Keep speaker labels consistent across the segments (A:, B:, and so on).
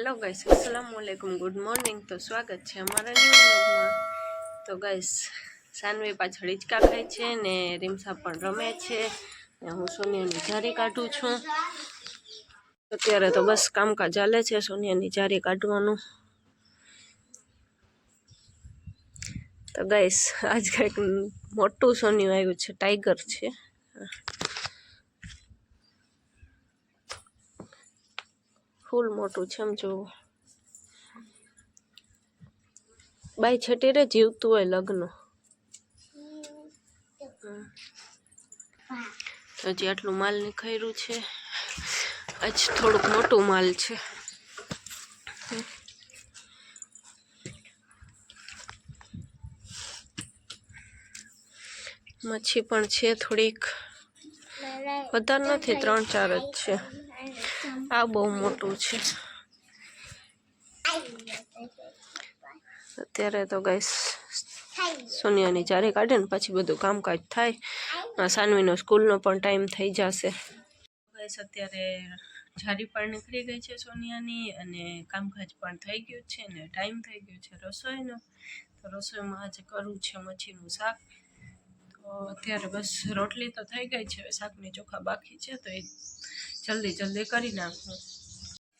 A: Hello guys અસલામુ અલૈકુમ good morning તો સ્વાગત છે અમારા ન્યૂ વ્લોગમાં તો ગાઈસ સાનવી પાછળ હિંચકા ખાય છે ને રીમસા પણ રમે છે. ને હું સોનિયાની જારી કાઢું છું. અત્યારે તો બસ કામકાજ ચાલે છે સોનિયાની જારી કાઢવાનું. તો ગાઈસ આજ કંઈક મોટું સોનિયું આવ્યું છે. ટાઈગર છે. ફૂલ મોટું છે, એમ જોવું. બાઈ છટીરે જીવતું હોય લગ્ન. તો હજી આટલું માલ નીકળ્યું છે. આજ થોડુંક મોટું માલ છે. મચ્છી પણ છે થોડીક. વધારે નથી, ત્રણ ચાર જ છે. આ બહુ મોટું છે. અત્યારે તો ગાઈસ સોનિયાની ચારે કાઢે ને પછી બધું કામકાજ થાય. સાનવીનો સ્કૂલનો પણ ટાઈમ થઈ જશે. ગાઈસ અત્યારે જારી પણ નીકળી ગઈ છે સોનિયાની અને કામકાજ પણ થઈ ગયું છે ને ટાઈમ થઈ ગયો છે રસોઈનો. તો રસોઈમાં આજે કરવું છે મચ્છીનું શાક. તો અત્યારે બસ રોટલી તો થઈ ગઈ છે શાકની ચોખા બાકી છે, તો એ જલ્દી જલ્દી કરી નાખું.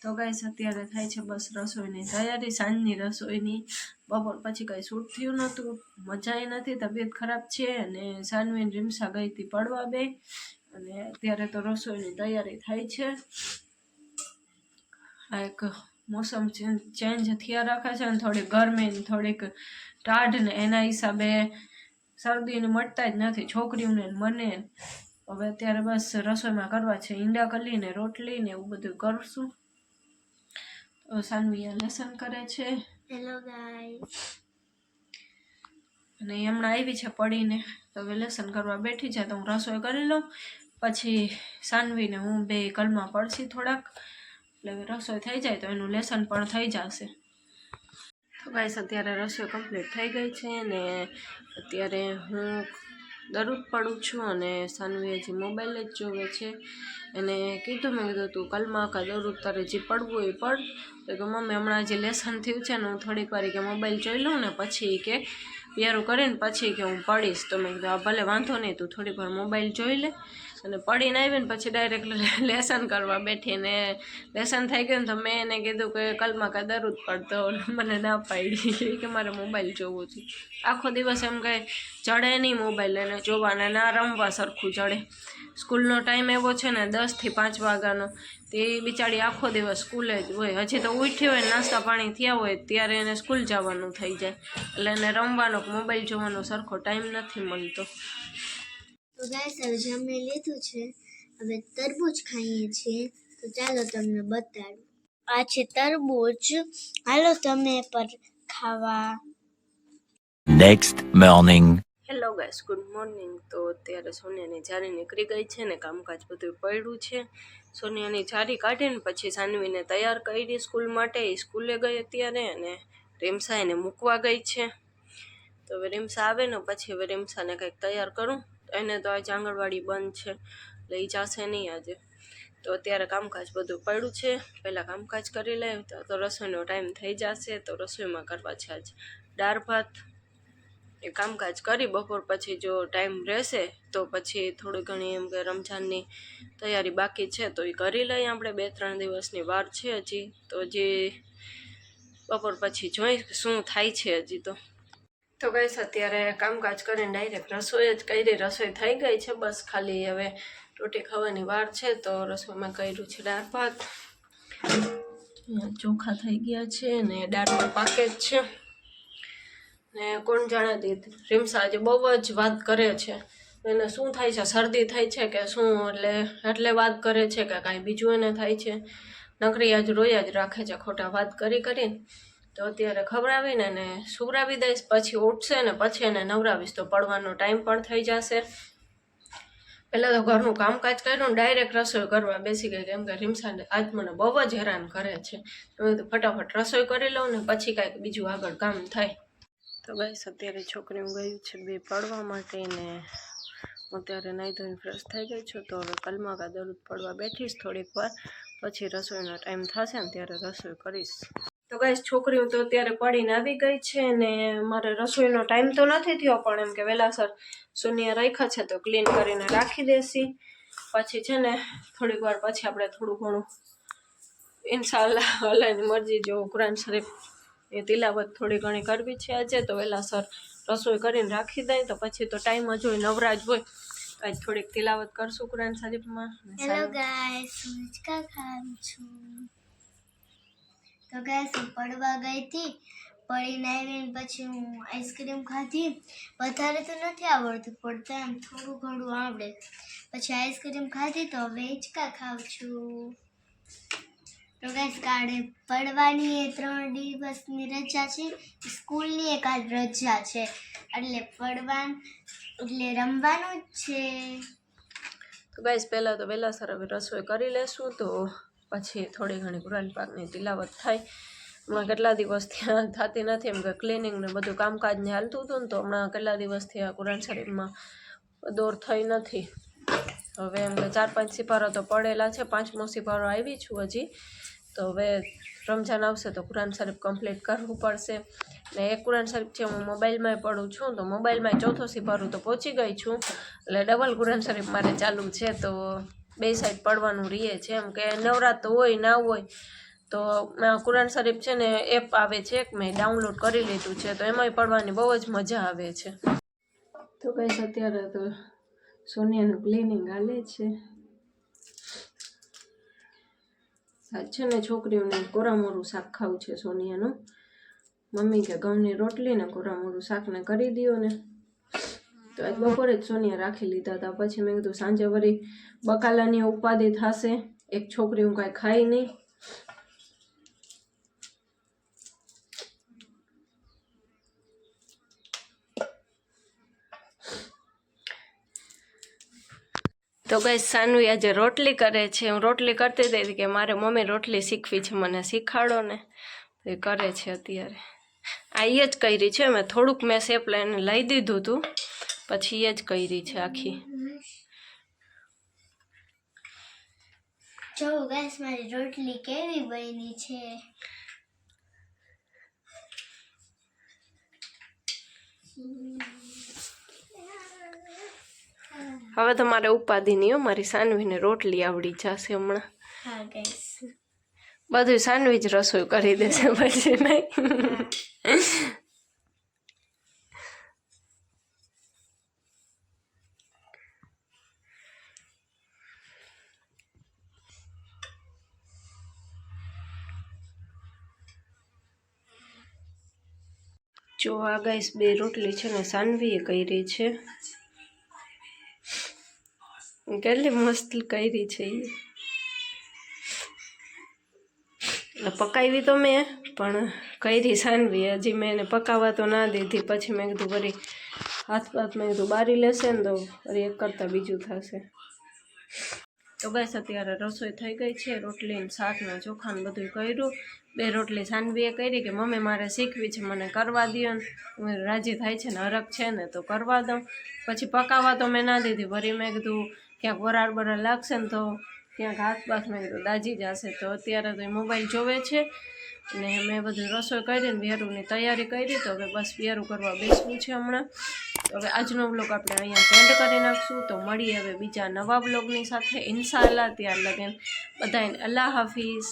A: તો ગાઈસ અત્યારે થાય છે બસ રસોઈની તૈયારી. સાંજની રસોઈની બપોર પછી કંઈ શૂટ થયું નહોતું. મજાએ નથી, તબિયત ખરાબ છે અને સાનવીન રીમસા ગઈ હતી પડવા બે. અને અત્યારે તો રસોઈની તૈયારી થાય છે. આ એક મોસમ ચેન્જ થયા રાખે છે અને થોડીક ગરમી ને થોડીક ટાઢ ને એના હિસાબે શરદીને મટતા જ નથી. છોકરીઓને મને હવે અત્યારે બસ રસોઈમાં કરવા છે ઈંડા કલી ને રોટલી ને એવું બધું કરશું. તો સાનવી આ લેસન કરે છે.
B: હેલો ગાઈસ
A: અને હમણાં આવી છે પડીને. તો હવે લેસન કરવા બેઠી છે તો હું રસોઈ કરી લઉં. પછી સાનવીને હું બે કલમાં પડશી થોડાક. એટલે હવે રસોઈ થઈ જાય તો એનું લેસન પણ થઈ જશે. તો ગાઈસ અત્યારે રસોઈ કમ્પ્લીટ થઈ ગઈ છે ને અત્યારે હું દરરોજ પડું છું અને સાનવી હજી મોબાઈલ જ જોવે છે, એને કીધું મેં, કીધું તું કલમાં કા દરરોજ તારે જે પડવું એ પડ. તો કે મમ્મી, હમણાં જે લેસન થયું છે ને, હું થોડીક વાર કે મોબાઈલ જોઈ લઉં ને, પછી કે પિયારું કરીને પછી કે હું પડીશ. તો મેં કીધું આ ભલે, વાંધો નહીં, તું થોડીક વાર મોબાઈલ જોઈ લે. અને પડીને આવીને પછી ડાયરેક્ટ લેસન કરવા બેઠીને, લેસન થઈ ગયું તો મેં એને કીધું કે કલમાં કા દરરોજ પડતો મને ના પાડી કે મારે મોબાઈલ જોવો છે. આખો દિવસ એમ કંઈ ચડે નહીં મોબાઈલ એને જોવાને ના રમવા સરખું ચડે સ્કૂલનો ટાઈમ એવો છે ને દસથી પાંચ વાગ્યાનો. તે બિચારી આખો દિવસ સ્કૂલે જ હોય. હજી તો ઉઠી હોય નાસ્તા પાણી થયા હોય ત્યારે એને સ્કૂલ જવાનું થઈ જાય. એટલે એને રમવાનો મોબાઈલ જોવાનો સરખો ટાઈમ નથી મળતો.
B: તો ગાઈસ હવે અમે લીધું છે હવે તરબૂચ ખાઈએ છીએ. તો ચાલો તમને બતાડું. આ છે તરબૂચ. હાલો તમે પર ખાવા.
C: Next morning
A: hello guys good morning તો અત્યારે સોનિયાની જારી નીકળી ગઈ છે ને કામકાજ બધું પડ્યું છે. સોનિયાની જારી કાઢીને પછી સાનવીને તૈયાર કરી સ્કૂલ માટે. એ સ્કૂલે ગઈ અત્યારે અને રેમસા એને મૂકવા ગઈ છે. તો હવે રેમસા આવે ને પછી હવે રેમસાને કંઈક તૈયાર કરું. એને તો આજે આંગણવાડી બંધ છે એટલે એ જશે નહીં આજે. તો અત્યારે કામકાજ બધું પડ્યું છે, પહેલાં કામકાજ કરી લે, તો રસોઈનો ટાઈમ થઈ જશે, તો રસોઈમાં કરવા છે આજે દાળ ભાત. એ કામકાજ કરી બપોર પછી જો ટાઈમ રહેશે, તો પછી થોડી ઘણી એમ કે રમજાનની તૈયારી બાકી છે, તો એ કરી લઈએ આપણે. બે ત્રણ દિવસની વાર છે હજી, તો જે બપોર પછી જોઈ શું થાય છે હજી તો. તો ગઈશ અત્યારે કામકાજ કરીને ડાયરેક્ટ રસોઈ જ કરી, રસોઈ થઈ ગઈ છે બસ. ખાલી હવે રોટી ખાવાની વાર છે, તો રસોઈમાં કર્યું છે દાળ ભાત. ચોખા થઈ ગયા છે, ને દાળમાં પાકે જ છે. ને કોણ જાણે દીધી રીમસા આજે બહુ જ વાત કરે છે. એને શું થાય છે? શરદી થાય છે કે શું? એટલે એટલે વાત કરે છે કે કાંઈ બીજું એને થાય છે. નકરી આજ રોયા જ રાખે છે, ખોટા વાત કરી કરીને. તો અત્યારે ખવડાવીને ને સુવડાવી દઈશ, પછી ઉઠશે ને પછી એને નવરાવીશ. તો પડવાનો ટાઈમ પણ થઈ જશે. પહેલાં તો ઘરનું કામકાજ કર્યું ડાયરેક્ટ રસોઈ કરવા બેસી ગઈ, કેમ કે રીમસાને આજ મને બહુ જ હેરાન કરે છે. તો ફટાફટ રસોઈ કરી લઉં ને પછી કાંઈક બીજું આગળ કામ થાય. તો બસ અત્યારે છોકરીઓ ગયું છે બે પડવા માટે ને હું અત્યારે નાહી ધોઈને ફ્રેશ થઈ ગઈ છું. તો હવે કલમાકા દરરોજ પડવા બેઠીશ થોડીક વાર. પછી રસોઈનો ટાઈમ થશે ને ત્યારે રસોઈ કરીશ. તો ગાઈસ છોકરીઓ તો અત્યારે પડીને આવી ગઈ છે ને મારે રસોઈનો ટાઈમ તો નથી થયો, પણ એમ કે વહેલાસર શૂન્ય રાખ્યા છે તો ક્લીન કરીને રાખી દેસી પછી છે ને થોડીક વાર પછી આપણે થોડું ઘણું ઇન્શાલ્લાહ અલ્લાહની મરજી જો કુરાન શરીફ એ તિલાવત થોડી ઘણી કરવી છે આજે. તો વહેલાસર રસોઈ કરીને રાખી દઈ, તો પછી તો ટાઈમ જ હોય, નવરાજ હોય. આજ થોડીક તિલાવત કરશું કુરાન શરીફમાં.
B: હેલો ગાઈસ હું છું. તો ગાઈસ હું પડવા ગઈ હતી. પડીને આવીને પછી હું આઈસ્ક્રીમ ખાધી. વધારે તો નથી આવડતું, પડતા એમ થોડું ઘણું આવડે. પછી આઈસ્ક્રીમ ખાધી તો હવે હિચકા ખાઉં છું. તો ગાઈસ, કાલે પડવાની એ ત્રણ દિવસની રજા છે. સ્કૂલની એક આજ રજા છે. એટલે પડવા એટલે રમવાનું જ છે.
A: તો ગાઈસ, પહેલાં તો વહેલાસર હવે રસોઈ કરી લેશું તો પછી થોડી ઘણી કુરાન પાકની તિલાવત થાય. હમણાં કેટલા દિવસ ત્યાં થતી નથી, એમ કે ક્લિનિંગ ને બધું કામકાજ ને હાલતું હતું ને તો હમણાં કેટલા દિવસથી આ કુરાન શરીફમાં દોર થઈ નથી. હવે એમ કે ચાર પાંચ સિપારો તો પડેલા છે, પાંચમો સિપારો આવી છું હજી. તો હવે રમજાન આવશે તો કુરાન શરીફ કમ્પ્લીટ કરવું પડશે. ને એક કુરાન શરીફ છે, હું મોબાઈલમાં પડું છું, તો મોબાઈલમાં ચોથો સિપારું તો પહોંચી ગઈ છું. એટલે ડબલ કુરાન શરીફ મારે ચાલુ છે, તો બે સાઈડ પડવાનું રહે છે. એમ કે નવરાત હોય, ના હોય, તો કુરાન શરીફ છે ને એપ આવે છે એક મેં ડાઉનલોડ કરી લીધું છે, તો એમાંય પડવાની બહુ જ મજા આવે છે. તો કઈ અત્યારે તો સોનિયાનું ક્લિનિંગ હાલે છે. છે ને છોકરીઓને કોરામોરું શાક ખાવું છે સોનિયાનું. મમ્મી કે ઘઉંની રોટલી ને કોરામોરું શાકને કરી દ્યો ને. તો આજ બપોરે જ સોનિયા રાખી લીધા હતા. પછી મેં કીધું, સાંજે વળી બકાલાની ઉપાધિ થશે. એક છોકરી હું કાંઈ ખાઈ નહીં. તો ગઈ સાનવી આજે રોટલી કરે છે. હું રોટલી કરતી હતી કે મારે મમ્મી રોટલી શીખવી છે, મને શીખાડો ને. એ કરે છે અત્યારે. આ એ જ કરી છે, મેં થોડુંક મેં સેપ લઈને લઈ દીધું હતું પછી એ જ કરી છે આખી.
B: જો ગેસ મારી રોટલી કેવી બની છે?
A: હવે તો મારે ઉપાધિ નહીં હો મારી સાનવીને રોટલી આવડી જશે હમણાં.
B: હા
A: બધું સાનવી જ રસોઈ કરી દેશે પછી નહીં. જો આ ગાઈસ બે રોટલી છે ને સાનવીએ કરી છે. કેટલી મસ્ત કરી છે એ પકાવી તો મેં, પણ કરી સાનવી હજી મેં એને પકાવવા તો ના દીધી. પછી મેં કીધું વળી હાથ પાથ મેં કીધું બારી લેશે ને તો વળી એક કરતાં બીજું થશે. તો બસ અત્યારે રસોઈ થઈ ગઈ છે, રોટલી ને શાક ને ચોખા ને બધું કર્યું. બે રોટલી સાનવીએ કરી કે મમ્મી મારે શીખવી છે, મને કરવા દો ને. રાજી થાય છે ને હરખ છે ને તો કરવા દઉં. પછી પકાવવા તો મેં ના દીધી વળી મેં કીધું ક્યાંક વરાળ બરાળ લાગશે ને તો ક્યાંક હાથ બાથ મેં કીધું દાજી જશે. તો અત્યારે તો એ મોબાઈલ જોવે છે ને મેં બધું રસોઈ કરીને વેરુની તૈયારી કરી તો હવે બસ વેરું કરવા બેસવું છે હમણાં. તો હવે આજનો બ્લોગ આપણે અહીંયા સેન્ડ કરી નાખશું. તો મળીએ હવે બીજા નવા બ્લોગની સાથે. ઇન્શાલ્લાહ ત્યાર લગન. બધાને અલ્લાહ હાફિઝ.